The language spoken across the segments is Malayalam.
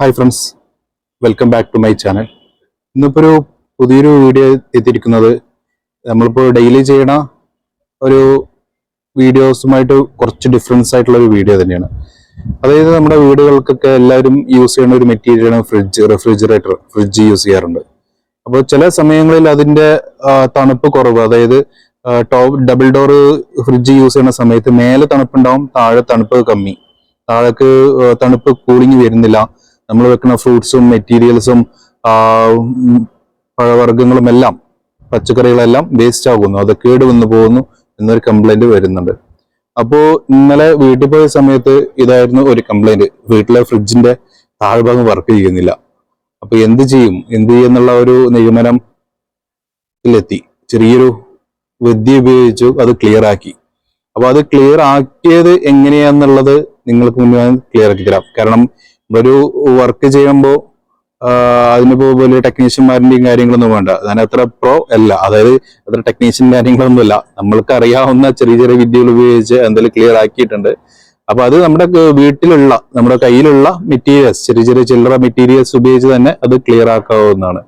Hi friends welcome back to my channel ഇന്നിപ്പോൾ ഒരു പുതിയൊരു വീഡിയോ എത്തിയിരിക്കുന്നത് നമ്മളിപ്പോൾ ഡെയിലി ചെയ്യണ ഒരു വീഡിയോസുമായിട്ട് കുറച്ച് ഡിഫറൻസ് ആയിട്ടുള്ള ഒരു വീഡിയോ തന്നെയാണ്. അതായത് നമ്മുടെ വീടുകൾക്കൊക്കെ എല്ലാവരും യൂസ് ചെയ്യുന്ന ഒരു മെറ്റീരിയലാണ് ഫ്രിഡ്ജ് റെഫ്രിജറേറ്റർ ഫ്രിഡ്ജ് യൂസ് ചെയ്യാറുണ്ട്. അപ്പോൾ ചില സമയങ്ങളിൽ അതിന്റെ തണുപ്പ് കുറവ് അതായത് top double door fridge use ചെയ്യുന്ന സമയത്ത് മേലെ തണുപ്പുണ്ടാവും താഴെ തണുപ്പ് കമ്മി. താഴേക്ക് തണുപ്പ് കൂളിങ് വരുന്നില്ല. നമ്മൾ വെക്കുന്ന ഫ്രൂട്ട്സും മെറ്റീരിയൽസും പഴവർഗങ്ങളും എല്ലാം പച്ചക്കറികളെല്ലാം വേസ്റ്റ് ആകുന്നു. അത് കേട് വന്നു പോകുന്നു എന്നൊരു കംപ്ലൈന്റ് വരുന്നുണ്ട്. അപ്പോ ഇന്നലെ വീട്ടിൽ പോയ സമയത്ത് ഇതായിരുന്നു ഒരു കംപ്ലൈന്റ് വീട്ടിലെ ഫ്രിഡ്ജിന്റെ താഴ്ഭാഗം വർക്ക് ചെയ്യുന്നില്ല. അപ്പൊ എന്ത് ചെയ്യും? എന്ത് ചെയ്യുന്നുള്ള ഒരു നിഗമനത്തിലെത്തി ചെറിയൊരു വിദ്യ ഉപയോഗിച്ചു അത് ക്ലിയർ ആക്കി. അപ്പൊ അത് ക്ലിയർ ആക്കിയത് എങ്ങനെയാന്നുള്ളത് നിങ്ങൾക്ക് മുന്നേ ക്ലിയർ ആക്കി തരാം. കാരണം ഒരു വർക്ക് ചെയ്യുമ്പോൾ അതിനിപ്പോ വലിയ ടെക്നീഷ്യന്മാരുടെയും കാര്യങ്ങളൊന്നും വേണ്ട. ഞാൻ അത്ര പ്രോ അല്ല. അതായത് അത്ര ടെക്നീഷ്യൻ കാര്യങ്ങളൊന്നും അല്ല. നമ്മൾക്ക് അറിയാവുന്ന ചെറിയ ചെറിയ വിദ്യകൾ ഉപയോഗിച്ച് എന്തെങ്കിലും ക്ലിയർ ആക്കിയിട്ടുണ്ട്. അപ്പൊ അത് നമ്മുടെ വീട്ടിലുള്ള നമ്മുടെ കയ്യിലുള്ള മെറ്റീരിയൽസ് ചെറിയ ചെറിയ ചില്ലറ മെറ്റീരിയൽസ് ഉപയോഗിച്ച് തന്നെ അത് ക്ലിയർ ആക്കാവുന്നതാണ്.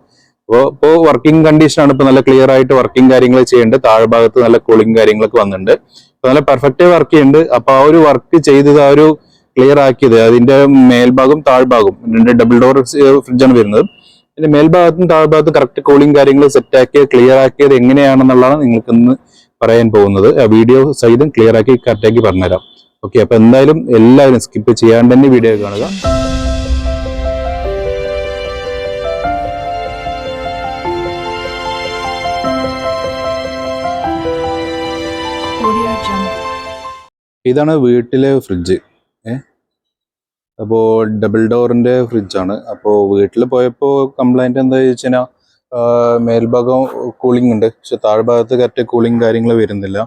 അപ്പോൾ ഇപ്പോൾ വർക്കിംഗ് കണ്ടീഷൻ ആണ് ഇപ്പൊ നല്ല ക്ലിയർ ആയിട്ട് വർക്കിംഗ് കാര്യങ്ങൾ ചെയ്യുന്നുണ്ട് താഴ്ഭാഗത്ത് നല്ല കൂളിംഗ് കാര്യങ്ങളൊക്കെ വന്നിട്ടുണ്ട്. ഇപ്പൊ നല്ല പെർഫെക്റ്റ് വർക്ക് ചെയ്യുന്നുണ്ട് അപ്പൊ ആ ഒരു വർക്ക് ചെയ്തത് ആ ഒരു ക്ലിയർ ആക്കിയത്. അതിന്റെ മേൽഭാഗം താഴ്ഭാഗം രണ്ട് ഡബിൾ ഡോർ ഫ്രിഡ്ജാണ് വരുന്നത്. അതിന്റെ മേൽഭാഗത്തും താഴ്ഭാഗത്തും കറക്റ്റ് കൂളിംഗ് കാര്യങ്ങൾ സെറ്റ് ആക്കിയത് ക്ലിയർ ആക്കിയത് എങ്ങനെയാണെന്നുള്ളതാണ് നിങ്ങൾക്ക് ഇന്ന് പറയാൻ പോകുന്നത്. ആ വീഡിയോ സഹിതം ക്ലിയർ ആക്കി കറക്റ്റ് ആക്കി പറഞ്ഞുതരാം. ഓക്കെ അപ്പൊ എന്തായാലും എല്ലാവരും സ്കിപ്പ് ചെയ്യാണ്ട് തന്നെ വീഡിയോ കാണുക. ഇതാണ് വീട്ടിലെ ഫ്രിഡ്ജ് അപ്പോൾ ഡബിൾ ഡോറിന്റെ ഫ്രിഡ്ജാണ് അപ്പോൾ വീട്ടിൽ പോയപ്പോൾ കംപ്ലൈന്റ് എന്താ വെച്ചാൽ മേൽഭാഗം കൂളിംഗ് ഉണ്ട്. പക്ഷെ താഴ്ഭാഗത്ത് കറക്റ്റ് കൂളിംഗ് കാര്യങ്ങൾ വരുന്നില്ല.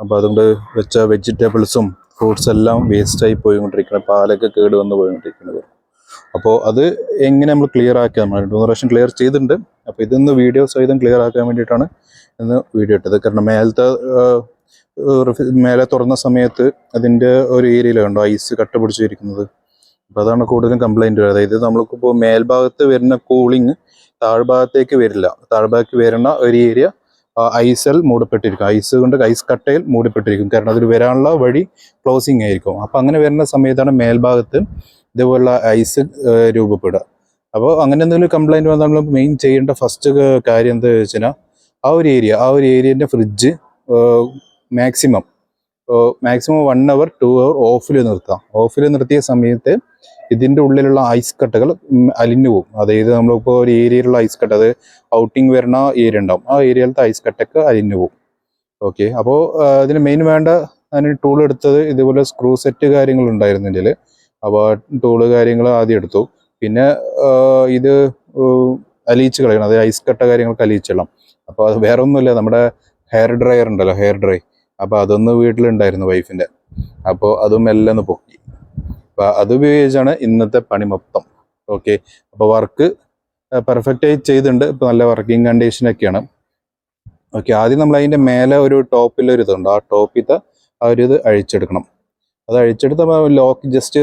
അപ്പോൾ അതുകൊണ്ട് വെച്ച വെജിറ്റബിൾസും ഫ്രൂട്ട്സ് എല്ലാം വേസ്റ്റായി പോയിക്കൊണ്ടിരിക്കുന്നത് പാലൊക്കെ കേട് വന്ന് പോയിക്കൊണ്ടിരിക്കുന്നത് അപ്പോൾ അത് എങ്ങനെ നമ്മൾ ക്ലിയർ ആക്കിയാൽ നമ്മൾ രണ്ട് മൂന്ന് പ്രാവശ്യം ക്ലിയർ ചെയ്തിട്ടുണ്ട്. അപ്പോൾ ഇതിന്ന് വീഡിയോ സഹിതം ക്ലിയർ ആക്കാൻ വേണ്ടിയിട്ടാണ് ഇന്ന് വീഡിയോ ഇട്ടത്. കാരണം മേലത്തെ മേലെ തുറന്ന സമയത്ത് അതിന്റെ ഒരു ഏരിയയിലുണ്ടോ ഐസ് കട്ട പിടിച്ചിരിക്കുന്നത്. അപ്പൊ അതാണ് കൂടുതലും കംപ്ലൈന്റ് അതായത് നമ്മൾക്കിപ്പോൾ മേൽഭാഗത്ത് വരുന്ന കൂളിംഗ് താഴ്ഭാഗത്തേക്ക് വരില്ല. താഴ്ഭാഗത്ത് വരുന്ന ഒരു ഏരിയ ഐസൽ മൂടപ്പെട്ടിരിക്കും. ഐസ് കൊണ്ട് ഐസ് കട്ടയിൽ മൂടപ്പെട്ടിരിക്കും. കാരണം അതിൽ വരാനുള്ള വഴി ക്ലോസിങ് ആയിരിക്കും. അപ്പൊ അങ്ങനെ വരുന്ന സമയത്താണ് മേൽഭാഗത്ത് ഇതുപോലുള്ള ഐസ് രൂപപ്പെടുക. അപ്പോൾ അങ്ങനെ എന്തെങ്കിലും കംപ്ലൈന്റ് വന്നാൽ നമ്മൾ മെയിൻ ചെയ്യേണ്ട ഫസ്റ്റ് കാര്യം എന്താ വെച്ചാൽ ആ ഒരു ഏരിയ ആ ഒരു ഏരിയന്റെ fridge maximum maximum one hour two hour ഓഫിൽ നിർത്താം. ഓഫിൽ നിർത്തിയ സമയത്ത് ഇതിന്റെ ഉള്ളിലുള്ള ഐസ് കട്ടകൾ അലിഞ്ഞു പോകും. അതായത് നമ്മളിപ്പോൾ ഒരു ഏരിയയിലുള്ള ഐസ് കട്ട അത് ഔട്ടിങ് വരുന്ന ഏരിയ ഉണ്ടാവും. ആ ഏരിയയിലത്തെ ഐസ് കട്ടൊക്കെ അലിഞ്ഞു പോകും. ഓക്കെ അപ്പോൾ അതിന് മെയിൻ വേണ്ട അതിന് ടൂൾ എടുത്തത് ഇതുപോലെ സ്ക്രൂ സെറ്റ് കാര്യങ്ങൾ ഉണ്ടായിരുന്നു ഇതിൽ അപ്പോൾ ടൂൾ കാര്യങ്ങൾ ആദ്യം എടുത്തു. പിന്നെ ഇത് അലിയിച്ച് കളയണം. അതായത് ഐസ് കട്ട കാര്യങ്ങൾക്ക് അലിയിച്ചിടണം അപ്പോൾ അത് വേറെ ഒന്നുമില്ല നമ്മുടെ ഹെയർ ഡ്രയർ ഉണ്ടല്ലോ ഹെയർ ഡ്രൈ അപ്പൊ അതൊന്ന് വീട്ടിലുണ്ടായിരുന്നു വൈഫിന്റെ. അപ്പോൾ അതും എല്ലാം ഒന്ന് പൊക്കി. അപ്പൊ അത് ഉപയോഗിച്ചാണ് ഇന്നത്തെ പണി മൊത്തം. ഓക്കെ അപ്പോൾ വർക്ക് പെർഫെക്റ്റ് ആയി ചെയ്തിട്ടുണ്ട്. ഇപ്പൊ നല്ല വർക്കിംഗ് കണ്ടീഷനൊക്കെയാണ് ഓക്കെ ആദ്യം നമ്മൾ അതിന്റെ മേലെ ഒരു ടോപ്പിൽ ഒരു ഇതുണ്ട്. ആ ടോപ്പിത്തെ ആ ഒരു ഇത് അഴിച്ചെടുക്കണം. അത് അഴിച്ചെടുത്ത് ലോക്ക് ജസ്റ്റ്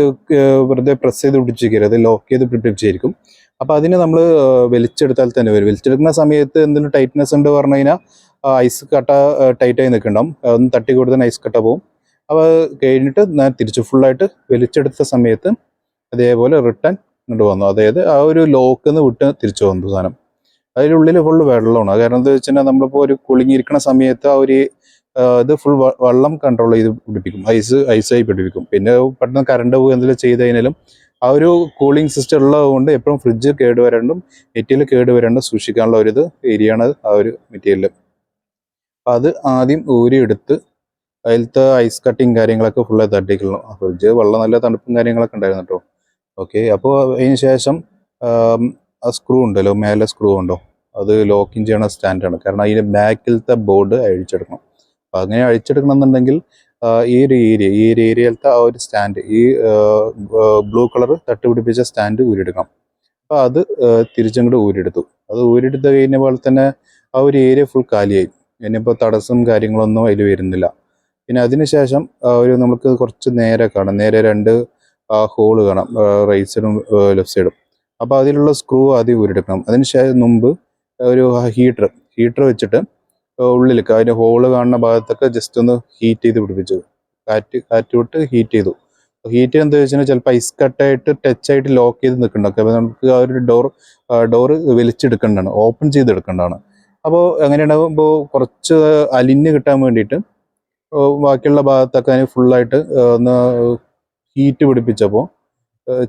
വെറുതെ പ്രസ് ചെയ്ത് പിടിച്ചിരിക്കരുത് ലോക്ക് ചെയ്ത് പിടിപ്പിച്ചിരിക്കും. അപ്പൊ അതിന് നമ്മൾ വലിച്ചെടുത്താൽ തന്നെ വരും. വലിച്ചെടുക്കുന്ന സമയത്ത് എന്തെങ്കിലും ടൈറ്റ്നെസ് ഉണ്ട് പറഞ്ഞു കഴിഞ്ഞാൽ ഐസ് കട്ട ടൈറ്റായി നിൽക്കണം ഒന്ന് തട്ടി കൊടുത്താൽ ഐസ് കട്ട പോവും. അപ്പോൾ കഴിഞ്ഞിട്ട് ഞാൻ തിരിച്ച് ഫുള്ളായിട്ട് വലിച്ചെടുത്ത സമയത്ത് അതേപോലെ റിട്ടേൺ ഇങ്ങോട്ട് വന്നു. അതായത് ആ ഒരു ലോക്ക് നിന്ന് വിട്ട് തിരിച്ചു വന്നു സാധനം. അതിനുള്ളിൽ ഫുൾ വെള്ളമാണ്. കാരണം എന്താ വെച്ചാൽ നമ്മളിപ്പോൾ ഒരു കുളിങ്ങിയിരിക്കുന്ന സമയത്ത് ആ ഒരു ഇത് ഫുൾ വെള്ളം കൺട്രോൾ ചെയ്ത് പിടിപ്പിക്കും. ഐസ് ഐസായി പിടിപ്പിക്കും. പിന്നെ പെട്ടെന്ന് കറണ്ട് പോകുക എന്തെങ്കിലും ചെയ്ത് കഴിഞ്ഞാലും ആ ഒരു കൂളിംഗ് സിസ്റ്റം ഉള്ളതുകൊണ്ട് എപ്പോഴും ഫ്രിഡ്ജ് കേടുവരണ്ടും മെറ്റീരിയൽ കേടുവരാണ്ടും സൂക്ഷിക്കാനുള്ള ഒരു ഇത് ഏരിയയാണ് ആ ഒരു മെറ്റീരിയൽ അപ്പം അത് ആദ്യം ഊരിയെടുത്ത് അതിലത്തെ ഐസ് കട്ടിങ് കാര്യങ്ങളൊക്കെ ഫുള്ള് തട്ടിക്കണം ഫ്രിഡ്ജ് വെള്ളം നല്ല തണുപ്പും കാര്യങ്ങളൊക്കെ ഉണ്ടായിരുന്നു കേട്ടോ ഓക്കെ അപ്പോൾ അതിന് ശേഷം ആ സ്ക്രൂ ഉണ്ടല്ലോ മേലെ സ്ക്രൂ ഉണ്ടോ? അത് ലോക്കിങ് ചെയ്യണ സ്റ്റാൻഡാണ് കാരണം അതിന്റെ ബാക്കിലത്തെ ബോർഡ് അഴിച്ചെടുക്കണം. അപ്പം അങ്ങനെ അഴിച്ചെടുക്കണം എന്നുണ്ടെങ്കിൽ ഈ ഒരു ഏരിയ ഈ ഒരു ഏരിയയിലത്തെ ആ ഒരു സ്റ്റാൻഡ് ഈ ബ്ലൂ കളർ തട്ടുപിടിപ്പിച്ച സ്റ്റാൻഡ് ഊരിയെടുക്കാം. അപ്പം അത് തിരിച്ചങ്ങോട്ട് ഊരിയെടുത്തു. അത് ഊരിയെടുത്ത് പോലെ തന്നെ ആ ഒരു ഏരിയ ഫുൾ കാലിയായി. ഇനിയിപ്പോൾ തടസ്സം കാര്യങ്ങളൊന്നും അതിൽ വരുന്നില്ല. പിന്നെ അതിനുശേഷം ഒരു നമുക്ക് കുറച്ച് നേരെ കാണാം. നേരെ രണ്ട് ഹോൾ കാണാം. റൈറ്റ് സൈഡും ലെഫ്റ്റ് സൈഡും അപ്പോൾ അതിലുള്ള സ്ക്രൂ ആദ്യം ഊരിയെടുക്കണം. അതിന് ശേഷം മുമ്പ് ഒരു ഹീറ്റർ ഹീറ്റർ വെച്ചിട്ട് ഉള്ളിലേക്ക് അതിന്റെ ഹോൾ കാണുന്ന ഭാഗത്തൊക്കെ ജസ്റ്റ് ഒന്ന് ഹീറ്റ് ചെയ്ത് പിടിപ്പിച്ചു. കാറ്റ് കാറ്റ് വിട്ട് ഹീറ്റ് ചെയ്തു. ഹീറ്റ് എന്താ വെച്ചാൽ ചിലപ്പോൾ ഐസ് കട്ടായിട്ട് ടച്ച് ആയിട്ട് ലോക്ക് ചെയ്ത് നിൽക്കുന്നുണ്ടാവും അപ്പോൾ നമുക്ക് ആ ഒരു ഡോർ ഡോർ വലിച്ചെടുക്കേണ്ടതാണ്. ഓപ്പൺ ചെയ്തെടുക്കേണ്ടതാണ്. അപ്പോൾ അങ്ങനെ ഉണ്ടാകുമ്പോൾ കുറച്ച് അലിഞ്ഞ് കിട്ടാൻ വേണ്ടിയിട്ട് ബാക്കിയുള്ള ഭാഗത്തൊക്കെ അതിന് ഫുള്ളായിട്ട് ഒന്ന് ഹീറ്റ് പിടിപ്പിച്ചപ്പോൾ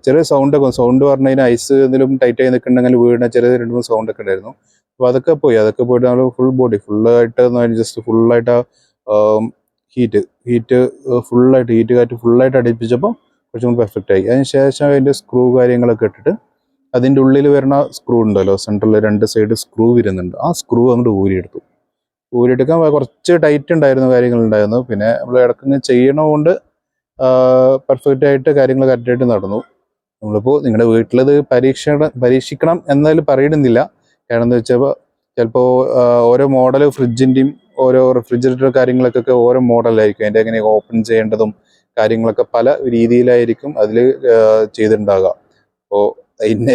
ചെറിയ സൗണ്ടൊക്കെ സൗണ്ട് പറഞ്ഞു കഴിഞ്ഞാൽ ഐസ് എന്തെങ്കിലും ടൈറ്റായി നിൽക്കുന്നുണ്ടെങ്കിൽ വീടിന് ചെറിയ രണ്ട് മൂന്ന് സൗണ്ടൊക്കെ ഉണ്ടായിരുന്നു. അപ്പോൾ അതൊക്കെ പോയി അതൊക്കെ പോയിട്ട് നമ്മൾ ഫുൾ ബോഡി ഫുള്ളായിട്ട് ജസ്റ്റ് ഫുള്ളായിട്ട് ഹീറ്റ് ഹീറ്റ് ഫുള്ളായിട്ട് ഹീറ്റ് കാറ്റ് ഫുള്ളായിട്ട് അടിപ്പിച്ചപ്പോൾ കുറച്ചും കൂടി പെർഫെക്റ്റ് ആയി. അതിന് ശേഷം അതിന്റെ സ്ക്രൂ കാര്യങ്ങളൊക്കെ ഇട്ടിട്ട് അതിന്റെ ഉള്ളിൽ വരുന്ന സ്ക്രൂ ഉണ്ടല്ലോ സെൻട്രലിൽ രണ്ട് സൈഡ് സ്ക്രൂ വരുന്നുണ്ട്. ആ സ്ക്രൂ അങ്ങോട്ട് ഊരിയെടുത്തു. ഊരിയെടുക്കാൻ കുറച്ച് ടൈറ്റ് ഉണ്ടായിരുന്നു കാര്യങ്ങളുണ്ടായിരുന്നു. പിന്നെ നമ്മൾ ഇടയ്ക്ക് ചെയ്യണതുകൊണ്ട് പെർഫെക്റ്റ് ആയിട്ട് കാര്യങ്ങൾ കറക്റ്റായിട്ട് നടന്നു. നമ്മളിപ്പോൾ നിങ്ങളുടെ വീട്ടിലത് പരീക്ഷണം പരീക്ഷിക്കണം എന്നാലും പറയുന്നില്ല. എന്താ വെച്ചാൽ ചിലപ്പോൾ ഓരോ മോഡൽ ഫ്രിഡ്ജിന്റെയും ഓരോ റെഫ്രിജറേറ്റർ കാര്യങ്ങളൊക്കെ ഓരോ മോഡലായിരിക്കും അതിന്റെ എങ്ങനെ ഓപ്പൺ ചെയ്യേണ്ടതും കാര്യങ്ങളൊക്കെ പല രീതിയിലായിരിക്കും അതിൽ ചെയ്തിട്ടുണ്ടാകുക അപ്പോൾ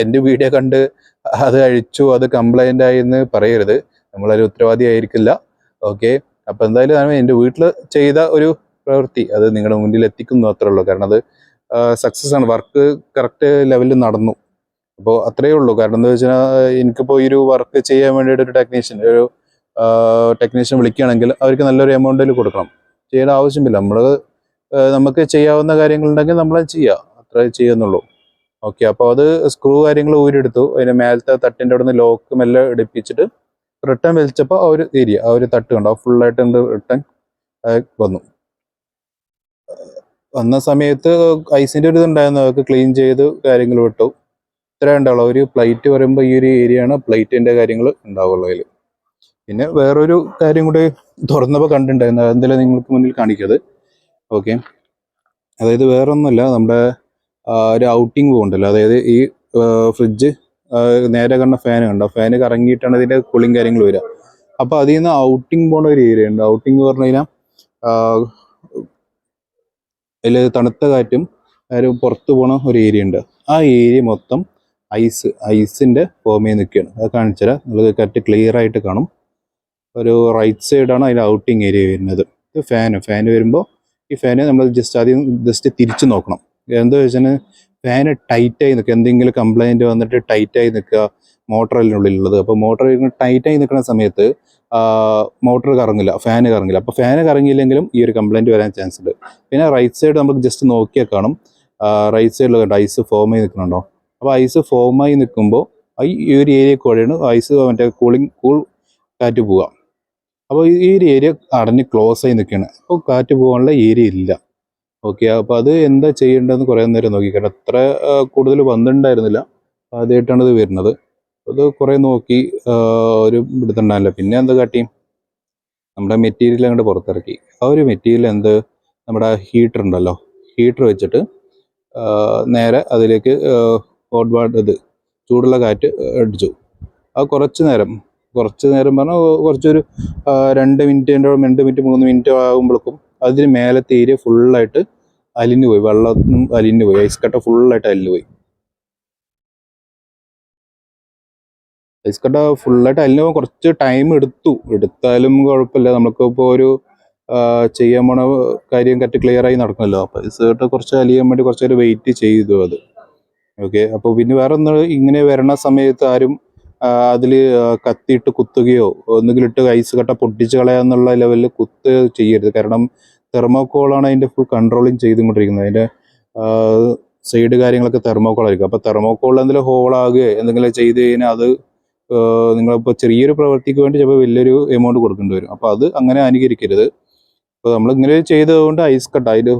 എന്റെ വീഡിയോ കണ്ട് അത് അഴിച്ചു അത് കംപ്ലൈന്റ് ആയി എന്ന് പറയരുത്. നമ്മളൊരു ഉത്തരവാദി ആയിരിക്കില്ല. ഓക്കെ അപ്പോൾ എന്തായാലും എന്റെ വീട്ടിൽ ചെയ്ത ഒരു പ്രവൃത്തി. അത് നിങ്ങളുടെ മുന്നിൽ എത്തിക്കുന്നു അത്രേ ഉള്ളൂ. കാരണം അത് സക്സസ് ആണ്. വർക്ക് കറക്റ്റ് ലെവലിൽ നടന്നു. അപ്പോൾ അത്രയേ ഉള്ളൂ. കാരണം എന്താ വെച്ചാൽ എനിക്കിപ്പോൾ ഈ ഒരു വർക്ക് ചെയ്യാൻ വേണ്ടിയിട്ട് ഒരു ടെക്നീഷ്യൻ ഒരു ടെക്നീഷ്യൻ വിളിക്കുകയാണെങ്കിൽ അവർക്ക് നല്ലൊരു എമൗണ്ടിൽ കൊടുക്കണം. ചെയ്യേണ്ട ആവശ്യമില്ല. നമ്മൾ നമുക്ക് ചെയ്യാവുന്ന കാര്യങ്ങളുണ്ടെങ്കിൽ നമ്മൾ ചെയ്യുക അത്രേ ചെയ്യുന്നുള്ളൂ. ഓക്കെ. അപ്പോൾ അത് സ്ക്രൂ കാര്യങ്ങൾ ഊരിയെടുത്തു. അതിന്റെ മേലത്തെ തട്ടിന്റെ അവിടെ നിന്ന് ലോക്ക് മെല്ലെ എടുപ്പിച്ചിട്ട് റിട്ടേൺ വലിച്ചപ്പോൾ ആ ഒരു ഏരിയ ആ ഒരു തട്ട് കണ്ടോ? ഫുള്ളായിട്ട് ഉണ്ട് റിട്ടേൺ വന്നു. വന്ന സമയത്ത് ഐസിന്റെ ഒരു ഇതുണ്ടായിരുന്നു. അവർക്ക് ക്ലീൻ ചെയ്ത് കാര്യങ്ങൾ വിട്ടു. ഇത്ര ഉണ്ടാവുള്ളൂ. ഒരു പ്ലേറ്റ് പറയുമ്പോൾ ഈ ഒരു ഏരിയ ആണ് പ്ലേറ്റിന്റെ കാര്യങ്ങൾ ഉണ്ടാവുള്ളൂ അതിൽ പിന്നെ വേറൊരു കാര്യം കൂടി തുറന്നപ്പോൾ കണ്ടിട്ടുണ്ടായിരുന്നു. അതെന്തായാലും നിങ്ങൾക്ക് മുന്നിൽ കാണിക്കത് ഓക്കെ അതായത് വേറൊന്നുമല്ല നമ്മുടെ ഒരു ഔട്ടിങ് പോകുന്നുണ്ടല്ലോ അതായത് ഈ ഫ്രിഡ്ജ് നേരെ കണ്ട ഫാൻ കണ്ടോ? ഫാന് കറങ്ങിയിട്ടാണ് ഇതിന്റെ കൂളിങ് കാര്യങ്ങൾ വരിക. അപ്പോൾ അതിൽ നിന്ന് ഔട്ടിങ് പോണ ഒരു ഏരിയ ഉണ്ട്. ഔട്ടിങ് എന്ന് പറഞ്ഞു കഴിഞ്ഞാൽ അതിൽ തണുത്ത കാറ്റും ഒരു പുറത്ത് പോണ ഒരു ഏരിയ ഉണ്ട്. ആ ഏരിയ മൊത്തം ഐസ് ഐസിന്റെ ഫോമിൽ നിൽക്കുകയാണ്. അത് കാണിച്ചാൽ നിങ്ങൾക്ക് കറക്റ്റ് ക്ലിയർ ആയിട്ട് കാണും. ഒരു റൈറ്റ് സൈഡാണ് അതിന്റെ ഔട്ടിങ് ഏരിയ വരുന്നത്. ഇത് ഫാന് ഫാന് വരുമ്പോൾ ഈ ഫാന് നമ്മൾ ജസ്റ്റ് ആദ്യം ജസ്റ്റ് തിരിച്ചു നോക്കണം. എന്താ വെച്ചാൽ ഫാന് ടൈറ്റായി നിൽക്കുക. എന്തെങ്കിലും കംപ്ലൈന്റ് വന്നിട്ട് ടൈറ്റായി നിൽക്കുക. മോട്ടറിനുള്ളിലുള്ളത് അപ്പോൾ മോട്ടർ ടൈറ്റായി നിൽക്കുന്ന സമയത്ത് മോട്ടർ കറങ്ങില്ല ഫാന് കറങ്ങില്ല അപ്പോൾ ഫാന് കറങ്ങിയില്ലെങ്കിലും ഈ ഒരു കംപ്ലൈന്റ് വരാൻ ചാൻസ് ഉണ്ട്. പിന്നെ റൈറ്റ് സൈഡ് നമുക്ക് ജസ്റ്റ് നോക്കിയാൽ കാണും. റൈറ്റ് സൈഡിൽ കണ്ടോ? ഐസ് ഫോമായി നിൽക്കുന്നുണ്ടോ? അപ്പോൾ ഐസ് ഫോമായി നിൽക്കുമ്പോൾ ഈ ഒരു ഏരിയ കൂടെയാണ് ഐസ് മറ്റേ കൂളിംഗ് കൂൾ കാറ്റ് പോവുക. അപ്പോൾ ഈ ഒരു ഏരിയ അടഞ്ഞ് ക്ലോസ് ആയി നിൽക്കുകയാണ്. അപ്പോൾ കാറ്റ് പോകാനുള്ള ഏരിയ ഇല്ല. ഓക്കെ അപ്പോൾ അത് എന്താ ചെയ്യേണ്ടതെന്ന് കുറേ നേരം നോക്കി. അത്ര കൂടുതൽ വന്നിട്ടുണ്ടായിരുന്നില്ല. ആദ്യമായിട്ടാണ് ഇത് വരുന്നത്. അത് കുറേ നോക്കി ഒരു പിടുത്തുണ്ടായില്ല പിന്നെ എന്താ കാട്ടി? നമ്മുടെ മെറ്റീരിയൽ അങ്ങോട്ട് പുറത്തിറക്കി. ആ ഒരു മെറ്റീരിയൽ എന്ത്? നമ്മുടെ ഹീറ്റർ ഉണ്ടല്ലോ. ഹീറ്റർ വെച്ചിട്ട് നേരെ അതിലേക്ക് വാട്ടർ ഇത് ചൂടുള്ള കാറ്റ് അടിച്ചു. അത് കുറച്ച് നേരം കുറച്ച് നേരം പറഞ്ഞാൽ കുറച്ചൊരു രണ്ട് മിനിറ്റിന്റെ രണ്ട് മിനിറ്റ് മൂന്ന് മിനിറ്റ് ആകുമ്പോഴേക്കും അതിന് മേലത്തെ ഏരിയ ഫുള്ളായിട്ട് അലിഞ്ഞു പോയി. വെള്ളം അലിഞ്ഞു പോയി. ഐസ് കട്ട ഫുള്ളായിട്ട് അലിഞ്ഞു പോയി. ഐസ് കട്ട ഫുള്ളായിട്ട് അലിഞ്ഞു പോകാൻ കുറച്ച് ടൈം എടുത്തു. എടുത്താലും കുഴപ്പമില്ല. നമുക്കിപ്പോൾ ഒരു ചെയ്യാൻ പോണ കാര്യം കറക്റ്റ് ക്ലിയർ ആയി നടക്കണമല്ലോ അപ്പോൾ ഐസ് കട്ട കുറച്ച് അലിയാൻ വേണ്ടി കുറച്ചൊരു വെയിറ്റ് ചെയ്തു അത്. ഓക്കെ അപ്പോൾ പിന്നെ വേറെ ഒന്ന് ഇങ്ങനെ വരണ സമയത്ത് ആരും അതിൽ കത്തിയിട്ട് കുത്തുകയോ ഒന്നുകിൽ ഇട്ട് ഐസ് കട്ട പൊട്ടിച്ച് കളയാന്നുള്ള ലെവലിൽ കുത്ത് ചെയ്യരുത്. കാരണം തെർമോക്കോളാണ് അതിന്റെ ഫുൾ കൺട്രോളിങ് ചെയ്തുകൊണ്ടിരിക്കുന്നത്. അതിന്റെ സൈഡ് കാര്യങ്ങളൊക്കെ തെർമോക്കോൾ ആയിരിക്കും. അപ്പോൾ തെർമോക്കോളിൽ എന്തെങ്കിലും ഹോളാകുകയോ എന്തെങ്കിലും ചെയ്ത് കഴിഞ്ഞാൽ അത് നിങ്ങളിപ്പോൾ ചെറിയൊരു പ്രവൃത്തിക്ക് വേണ്ടി ചിലപ്പോൾ വലിയൊരു എമൗണ്ട് കൊടുക്കേണ്ടി വരും. അപ്പോൾ അത് അങ്ങനെ അനുകരിക്കരുത്. അപ്പോൾ നമ്മൾ ഇങ്ങനെ ചെയ്തതുകൊണ്ട് ഐസ് കട്ട അതിന്റെ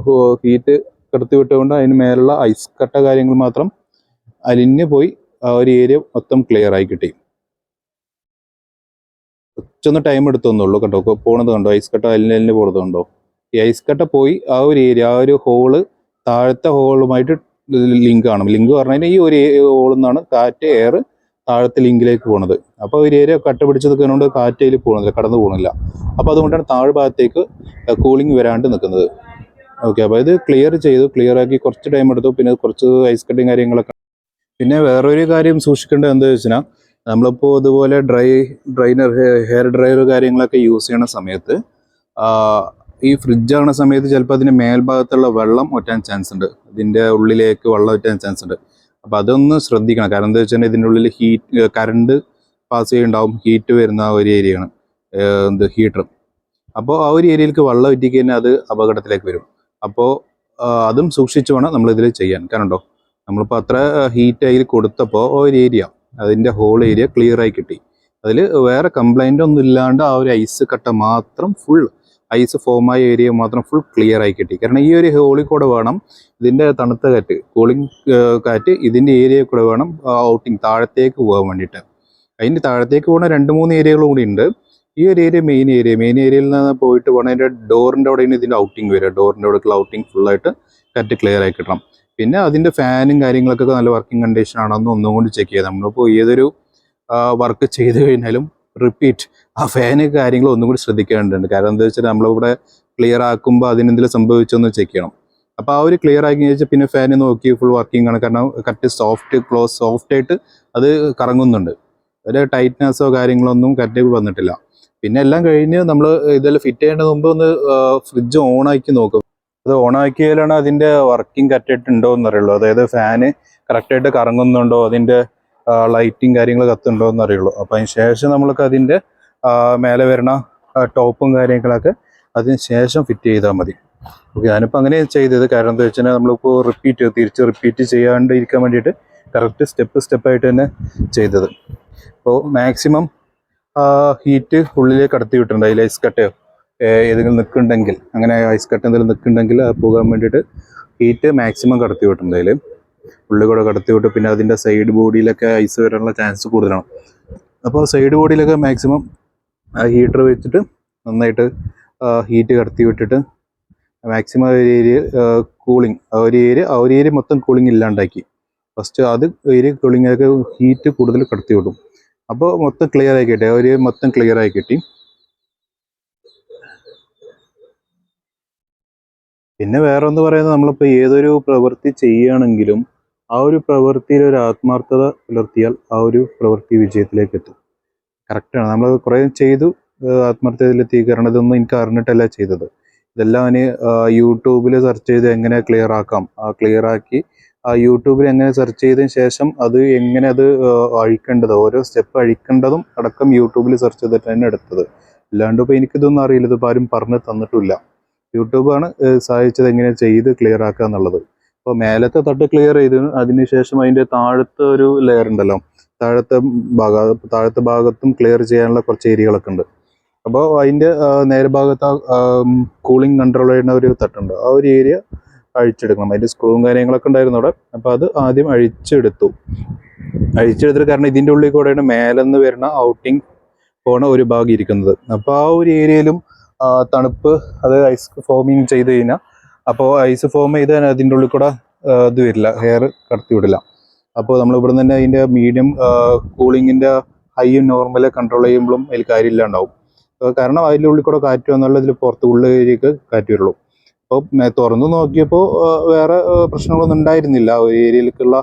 ഹീറ്റ് കടത്തി വിട്ടുകൊണ്ട് അതിന് മേലുള്ള ഐസ് കട്ട കാര്യങ്ങൾ മാത്രം അലിഞ്ഞ് പോയി ആ ഒരു ഏരിയ മൊത്തം ക്ലിയർ ആയി കിട്ടി. കുറച്ചൊന്ന് ടൈം എടുത്തൊന്നുള്ളൂ കേട്ടോ പോണത് കണ്ടോ? ഐസ് കട്ട അലിഞ്ഞ് പോണത് കണ്ടോ? ഈ ഐസ് കട്ട പോയി ആ ഒരു ഏരിയ ആ ഒരു ഹോൾ താഴത്തെ ഹോളുമായിട്ട് ലിങ്ക് കാണും. ലിങ്ക് പറഞ്ഞാൽ ഈ ഒരു ഹോളിൽ നിന്നാണ് കാറ്റ് എയർ താഴത്തെ ലിങ്കിലേക്ക് പോണത്. അപ്പോൾ ഒരു ഏരിയ കട്ട പിടിച്ച് നിൽക്കുന്നതുകൊണ്ട് കാറ്റയിൽ പോകുന്നില്ല കടന്നു പോകുന്നില്ല അപ്പോൾ അതുകൊണ്ടാണ് താഴെ ഭാഗത്തേക്ക് കൂളിംഗ് വരാണ്ട് നിൽക്കുന്നത് ഓക്കെ അപ്പോൾ ഇത് ക്ലിയർ ചെയ്തു ക്ലിയർ ആക്കി കുറച്ച് ടൈം എടുത്തു. പിന്നെ കുറച്ച് ഐസ് കട്ടിങ് കാര്യങ്ങളൊക്കെ പിന്നെ വേറൊരു കാര്യം സൂക്ഷിക്കേണ്ടത് എന്താ വെച്ചാൽ നമ്മളിപ്പോൾ ഇതുപോലെ ഡ്രൈ ഡ്രൈനർ ഹെയർ ഡ്രയർ കാര്യങ്ങളൊക്കെ യൂസ് ചെയ്യണ സമയത്ത് ഈ ഫ്രിഡ്ജ് ആകുന്ന സമയത്ത് ചിലപ്പോൾ അതിന്റെ മേൽഭാഗത്തുള്ള വെള്ളം ഒറ്റാൻ ചാൻസ് ഉണ്ട്. ഇതിന്റെ ഉള്ളിലേക്ക് വെള്ളം ഒറ്റാൻ ചാൻസ് ഉണ്ട്. അപ്പോൾ അതൊന്ന് ശ്രദ്ധിക്കണം. കാരണം എന്താ വെച്ചാൽ ഇതിന്റെ ഉള്ളിൽ ഹീറ്റ് കറണ്ട് പാസ് ചെയ്യുന്നുണ്ടാവും. ഹീറ്റ് വരുന്ന ഒരു ഏരിയയാണ് എന്ത് ഹീറ്റർ അപ്പോൾ ആ ഒരു ഏരിയയിലേക്ക് വെള്ളം ഒറ്റിക്കഴിഞ്ഞാൽ അത് അപകടത്തിലേക്ക് വരും. അപ്പോൾ അതും സൂക്ഷിച്ചു വേണം നമ്മളിതിൽ ചെയ്യാൻ. കാരണം നമ്മളിപ്പോൾ അത്ര ഹീറ്റ് അതിൽ കൊടുത്തപ്പോൾ ഒരു ഏരിയ അതിന്റെ ഹോൾ ഏരിയ ക്ലിയർ ആയി കിട്ടി. അതിൽ വേറെ കംപ്ലൈന്റ് ഒന്നും ഇല്ലാണ്ട് ആ ഒരു ഐസ് കട്ട മാത്രം ഫുൾ ഐസ് ഫോമായ ഏരിയ മാത്രം ഫുൾ ക്ലിയർ ആയി കിട്ടി. കാരണം ഈ ഒരു ഹോളിൽ കൂടെ വേണം ഇതിന്റെ തണുത്ത കാറ്റ് കൂളിംഗ് കാറ്റ് ഇതിന്റെ ഏരിയ കൂടെ വേണം ഔട്ടിങ് താഴത്തേക്ക് പോകാൻ വേണ്ടിയിട്ട്. അതിന്റെ താഴത്തേക്ക് പോകുന്ന രണ്ട് മൂന്ന് ഏരിയകളും കൂടി ഉണ്ട്. ഈ ഒരു ഏരിയ മെയിൻ ഏരിയ മെയിൻ ഏരിയയിൽ നിന്ന് പോയിട്ട് വേണം അതിന്റെ ഡോറിന്റെ അവിടെയാണ് ഇതിന്റെ ഔട്ടിങ് വരിക. ഡോറിന്റെ അവിടേക്കുള്ള ഔട്ടിങ് ഫുള്ളായിട്ട് കാറ്റ് ക്ലിയർ ആയി കിട്ടണം. പിന്നെ അതിന്റെ ഫാനും കാര്യങ്ങളൊക്കെ നല്ല വർക്കിംഗ് കണ്ടീഷൻ ആണെന്ന് ഒന്നും കൊണ്ട് ചെക്ക് ചെയ്യാം നമ്മളിപ്പോൾ ഏതൊരു വർക്ക് ചെയ്ത് കഴിഞ്ഞാലും റിപ്പീറ്റ് ആ ഫാന് കാര്യങ്ങൾ ഒന്നും കൂടി ശ്രദ്ധിക്കേണ്ടതുണ്ട്. കാരണം എന്താ വെച്ചാൽ നമ്മളിവിടെ ക്ലിയർ ആക്കുമ്പോൾ അതിനെന്തെങ്കിലും സംഭവിച്ചൊന്ന് ചെക്ക് ചെയ്യണം. അപ്പോൾ ആ ഒരു ക്ലിയർ ആക്കി കഴിച്ചാൽ പിന്നെ ഫാൻ നോക്കി ഫുൾ വർക്കിംഗ് ആണ്. കാരണം കറക്റ്റ് സോഫ്റ്റ് ക്ലോസ് സോഫ്റ്റ് ആയിട്ട് അത് കറങ്ങുന്നുണ്ട്. ഒരു ടൈറ്റ്നെസ്സോ കാര്യങ്ങളോ ഒന്നും കറക്റ്റ് വന്നിട്ടില്ല. പിന്നെ എല്ലാം കഴിഞ്ഞ് നമ്മൾ ഇതെല്ലാം ഫിറ്റ് ചെയ്യേണ്ടത് മുമ്പ് ഒന്ന് ഫ്രിഡ്ജ് ഓൺ ആക്കി നോക്കും. അത് ഓൺ ആക്കിയാലാണ് അതിന്റെ വർക്കിംഗ് കറക്റ്റായിട്ട് ഉണ്ടോ എന്ന് അറിയുള്ളൂ. അതായത് ഫാന് കറക്റ്റായിട്ട് കറങ്ങുന്നുണ്ടോ അതിന്റെ ലൈറ്റും കാര്യങ്ങൾ കത്തുണ്ടോ എന്ന് അറിയുള്ളൂ. അപ്പം അതിന് ശേഷം നമ്മൾക്ക് അതിന്റെ ആ, മേലെ വരുന്ന ടോപ്പും കാര്യങ്ങളൊക്കെ അതിന് ശേഷം ഫിറ്റ് ചെയ്താൽ മതി. ഓക്കെ ഞാനിപ്പോൾ അങ്ങനെ ചെയ്തത്. കാരണം എന്താ വെച്ചാൽ നമ്മളിപ്പോൾ റിപ്പീറ്റ് തിരിച്ച് റിപ്പീറ്റ് ചെയ്യാണ്ടിരിക്കാൻ വേണ്ടിയിട്ട് കറക്റ്റ് സ്റ്റെപ്പ് സ്റ്റെപ്പായിട്ട് തന്നെ ചെയ്തത്. അപ്പോൾ മാക്സിമം ഹീറ്റ് ഉള്ളിലേക്ക് കടത്തി വിട്ടിട്ടുണ്ട്. അതിൽ ഐസ് കട്ടയോ ഏതെങ്കിലും നിൽക്കുന്നുണ്ടെങ്കിൽ അങ്ങനെ ഐസ് കട്ട് എന്തെങ്കിലും നിൽക്കുന്നുണ്ടെങ്കിൽ അത് പോകാൻ വേണ്ടിയിട്ട് ഹീറ്റ് മാക്സിമം കടത്തി വിട്ടും അതിൽ ഉള്ളിൽ കൂടെ കടത്തി വിട്ട് പിന്നെ അതിന്റെ സൈഡ് ബോഡിയിലൊക്കെ ഐസ് വരാനുള്ള ചാൻസ് കൂടുതലാണ്. അപ്പോൾ സൈഡ് ബോഡിയിലൊക്കെ മാക്സിമം ആ ഹീറ്റർ വെച്ചിട്ട് നന്നായിട്ട് ഹീറ്റ് കടത്തി വിട്ടിട്ട് മാക്സിമം ഒരു ഏരിയ കൂളിംഗ് ആ ഒരു ഏരിയ ആ ഒരു ഏരിയ മൊത്തം കൂളിംഗ് ഇല്ലാണ്ടാക്കി. ഫസ്റ്റ് അത് ഏരിയ കൂളിംഗ് ഹീറ്റ് കൂടുതൽ കടത്തി വിടും. അപ്പോൾ മൊത്തം ക്ലിയർ ആയി കിട്ടി ആ ഒരു മൊത്തം ക്ലിയർ ആയി കിട്ടി. പിന്നെ വേറെ ഒന്ന് പറയുന്നത് നമ്മളിപ്പോൾ ഏതൊരു പ്രവൃത്തി ചെയ്യുകയാണെങ്കിലും ആ ഒരു പ്രവൃത്തിയിൽ ഒരു ആത്മാർത്ഥത പുലർത്തിയാൽ ആ ഒരു പ്രവൃത്തി വിജയത്തിലേക്ക് എത്തും. കറക്റ്റാണ് നമ്മൾ കുറേ ചെയ്തു ആത്മാർത്ഥതയിലെത്തി കാരണം ഇതൊന്നും എനിക്ക് അറിഞ്ഞിട്ടല്ല ചെയ്തത്. ഇതെല്ലാം ഇനി യൂട്യൂബിൽ സെർച്ച് ചെയ്ത് എങ്ങനെ ക്ലിയർ ആക്കാം. ആ ക്ലിയർ ആക്കി ആ യൂട്യൂബിൽ എങ്ങനെ സെർച്ച് ചെയ്തതിന് ശേഷം അത് എങ്ങനെ അത് അഴിക്കേണ്ടത്? ഓരോ സ്റ്റെപ്പ് അഴിക്കേണ്ടതും അടക്കം യൂട്യൂബിൽ സെർച്ച് ചെയ്തിട്ട് തന്നെ എടുത്തത്. അല്ലാണ്ട് ഇപ്പോൾ എനിക്കിതൊന്നും അറിയില്ല. ഇതിപ്പോൾ ആരും പറഞ്ഞു തന്നിട്ടില്ല യൂട്യൂബാണ് സഹായിച്ചത് എങ്ങനെ ചെയ്ത് ക്ലിയർ ആക്കുക എന്നുള്ളത്. അപ്പോൾ മേലത്തെ തട്ട് ക്ലിയർ ചെയ്ത് അതിനുശേഷം അതിന്റെ താഴത്തെ ഒരു ലെയർ ഉണ്ടല്ലോ താഴത്തെ ഭാഗ താഴത്തെ ഭാഗത്തും ക്ലിയർ ചെയ്യാനുള്ള കുറച്ച് ഏരിയകളൊക്കെ ഉണ്ട്. അപ്പോൾ അതിന്റെ നേരെ ഭാഗത്ത് കൂളിംഗ് കൺട്രോൾ ചെയ്യുന്ന ഒരു തട്ടുണ്ട്. ആ ഒരു ഏരിയ അഴിച്ചെടുക്കണം. അതിന്റെ സ്ക്രൂവും കാര്യങ്ങളൊക്കെ ഉണ്ടായിരുന്നു അവിടെ. അപ്പോൾ അത് ആദ്യം അഴിച്ചെടുത്തു. അഴിച്ചെടുത്തിട്ട് കാരണം ഇതിന്റെ ഉള്ളിൽ കൂടെയാണ് മേലെന്ന് വരുന്ന ഔട്ടിങ് പോണ ഒരു ഭാഗം ഇരിക്കുന്നത്. അപ്പോൾ ആ ഒരു ഏരിയയിലും തണുപ്പ് അത് ഐസ് ഫോമിങ് ചെയ്ത് കഴിഞ്ഞാൽ അപ്പോൾ ഐസ് ഫോം ചെയ്ത് അതിന്റെ ഉള്ളിൽ കൂടെ ഇത് വരില്ല ഹെയർ കടത്തി വിടില്ല. അപ്പോൾ നമ്മൾ ഇവിടെ തന്നെ അതിന്റെ മീഡിയം കൂളിങ്ങിന്റെ ഹൈയും നോർമൽ കൺട്രോൾ ചെയ്യുമ്പോഴും അതിൽ കാര്യമില്ലാണ്ടാവും കാരണം അതിന്റെ ഉള്ളിൽ കൂടെ കാറ്റ് വന്നുള്ള ഇതിൽ പുറത്ത് ഉള്ളിലേക്ക് കാറ്റ് വരുള്ളൂ അപ്പോൾ തുറന്ന് നോക്കിയപ്പോൾ വേറെ പ്രശ്നങ്ങളൊന്നും ഉണ്ടായിരുന്നില്ല. ഒരു ഏരിയയിലേക്കുള്ള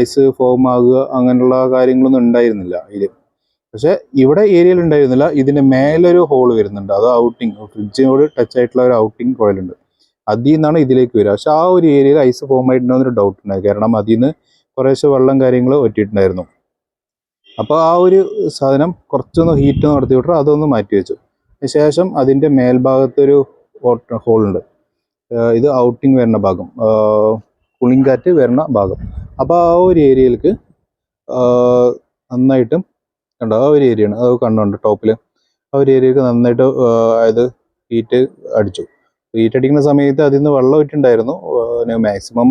ഐസ് ഫോം ആകുക അങ്ങനെയുള്ള കാര്യങ്ങളൊന്നും ഉണ്ടായിരുന്നില്ല ഇതിൽ പക്ഷെ ഇവിടെ ഏരിയയിൽ ഉണ്ടായിരുന്നില്ല. ഇതിന് മേലൊരു ഹോൾ വരുന്നുണ്ട്. അത് ഔട്ടിങ് ഫ്രിഡ്ജിനോട് ടച്ച് ആയിട്ടുള്ള ഒരു ഔട്ടിങ് കോയിലുണ്ട് അതിൽ നിന്നാണ് ഇതിലേക്ക് വരിക. പക്ഷെ ആ ഒരു ഏരിയയിൽ ഐസ് ഫോം ആയിട്ടുണ്ടോ ഡൗട്ട് ഉണ്ടായി. കാരണം അതിൽ നിന്ന് കുറേശ്ശെ വെള്ളം കാര്യങ്ങൾ ഒറ്റിയിട്ടുണ്ടായിരുന്നു അപ്പോൾ ആ ഒരു സാധനം കുറച്ചൊന്ന് ഹീറ്റ് നടത്തി വിട്ടു അതൊന്ന് മാറ്റി വെച്ചു. ശേഷം അതിന്റെ മേൽഭാഗത്തൊരു ഉണ്ട്. ഇത് ഔട്ടിങ് വരുന്ന ഭാഗം. കുളിങ്കാറ്റ് കാറ്റ് വരുന്ന ഭാഗം. അപ്പോൾ ആ ഒരു ഏരിയയിലേക്ക് നന്നായിട്ടും കണ്ടോ? ആ ഒരു ഏരിയയാണ് അത് കണ്ടുണ്ട് ടോപ്പിൽ ആ ഒരു ഏരിയക്ക് നന്നായിട്ട് അതായത് ഹീറ്റ് അടിച്ചു. ഹീറ്റ് അടിക്കുന്ന സമയത്ത് അതിൽ നിന്ന് വെള്ളം ഇട്ടുണ്ടായിരുന്നു മാക്സിമം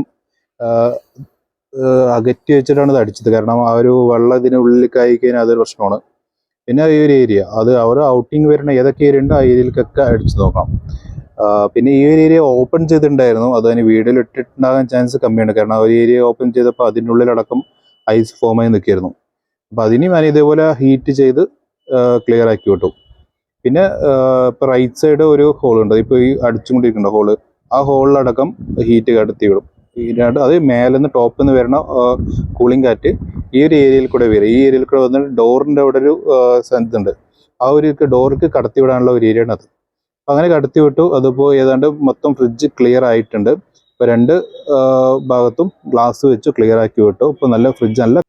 അകറ്റി വെച്ചിട്ടാണ് ഇത് അടിച്ചത്. കാരണം ആ ഒരു വെള്ളം ഇതിനുള്ളിൽ ആയി കഴിഞ്ഞാൽ അതൊരു പ്രശ്നമാണ്. പിന്നെ ഈ ഒരു ഏരിയ അത് അവർ ഔട്ടിങ് വരുന്ന ഏതൊക്കെ ഏരിയ ഉണ്ട് ആ ഏരിയയിലേക്കൊക്കെ അടിച്ചു നോക്കാം. പിന്നെ ഈ ഒരു ഏരിയ ഓപ്പൺ ചെയ്തിട്ടുണ്ടായിരുന്നു. അത് അതിന് വീഡിയോയിൽ ഇട്ടിട്ടുണ്ടാകാൻ ചാൻസ് കമ്മിയാണ്. കാരണം ആ ഒരു ഏരിയ ഓപ്പൺ ചെയ്തപ്പോൾ അതിനുള്ളിലടക്കം ഐസ് ഫോമായി നിൽക്കായിരുന്നു. അപ്പോൾ അതിന് ഞാൻ ഇതേപോലെ ഹീറ്റ് ചെയ്ത് ക്ലിയർ ആക്കി വിട്ടു. പിന്നെ ഇപ്പോൾ റൈറ്റ് സൈഡ് ഒരു ഹോൾ ഉണ്ട്. ഇപ്പോൾ ഈ അടിച്ചുകൊണ്ടിരിക്കുന്ന ഹോൾ ആ ഹോളിലടക്കം ഹീറ്റ് കടത്തി വിടും. ഹീറ്റ് അത് മേലെ നിന്ന് ടോപ്പിൽ നിന്ന് വരുന്ന കൂളിംഗ് കാറ്റ് ഈ ഒരു ഏരിയയിൽ കൂടെ വരും. ഈ ഏരിയയിൽ കൂടെ വന്നിട്ട് ഡോറിന്റെ അവിടെ ഒരു സ്ഥലത്തുണ്ട്. ആ ഒരു ഡോർക്ക് കടത്തി വിടാനുള്ള ഒരു ഏരിയയാണ് അത്. അങ്ങനെ കടത്തി വിട്ടു. അതിപ്പോൾ ഏതാണ്ട് മൊത്തം ഫ്രിഡ്ജ് ക്ലിയർ ആയിട്ടുണ്ട്. ഇപ്പൊ രണ്ട് ഭാഗത്തും ഗ്ലാസ് വെച്ച് ക്ലിയർ ആക്കി വിട്ടു. ഇപ്പൊ നല്ല ഫ്രിഡ്ജ് നല്ല